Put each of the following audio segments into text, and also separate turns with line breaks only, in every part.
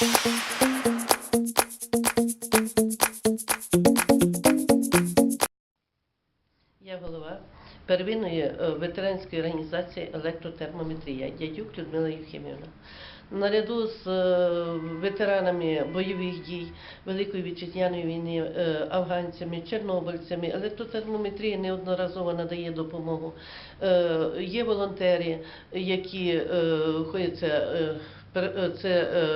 thank you Я голова первинної е, ветеранської організації електротермометрія Дядюк Людмила Євхімівна. Наряду з е, ветеранами бойових дій Великої вітчизняної війни, е, афганцями, чорнобильцями, електротермометрія неодноразово надає допомогу. Є волонтери, які е, ходять, це,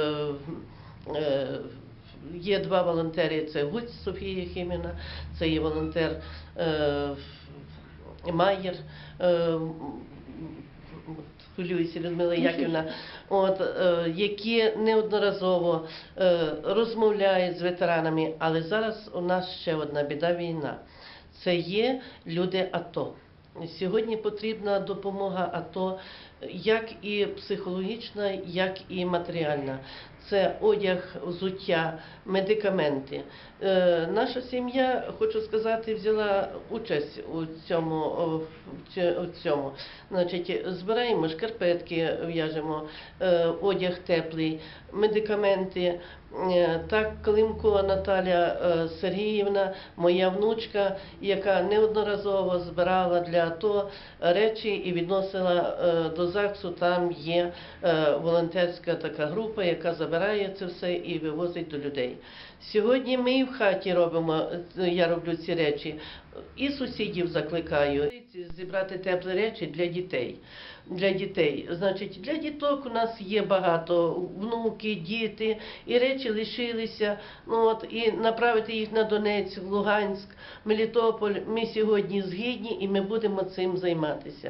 Є два волонтери, це Гуць Софія Єхіміна, це є волонтер е, Майєр, е, хвилююся Людмила Яківна, от, е, які неодноразово е, розмовляють з ветеранами, але зараз у нас ще одна біда війна. Це є люди АТО. Сьогодні потрібна допомога АТО як і психологічна, як і матеріальна. Це одяг, взуття, медикаменти. Е, наша сім'я, хочу сказати, взяла участь у цьому. в цьому. Значить, збираємо шкарпетки, в'яжемо, е, одяг теплий, медикаменти. Е, Так, Климко Наталя е, Сергіївна, моя внучка, яка неодноразово збирала для АТО речі і відносила е, до ЗАГСу. Там є е, волонтерська така група, яка забирає це все і вивозить до людей. Сьогодні ми в хаті робимо, е, я роблю ці речі, і сусідів закликаю зібрати теплі речі для дітей. Для дітей, значить, для діток у нас є багато внуки, діти, і речі лишилися. Ну от і направити їх на Донецьк, Луганськ, Мелітополь. Ми сьогодні згідні і ми будемо цим займатися.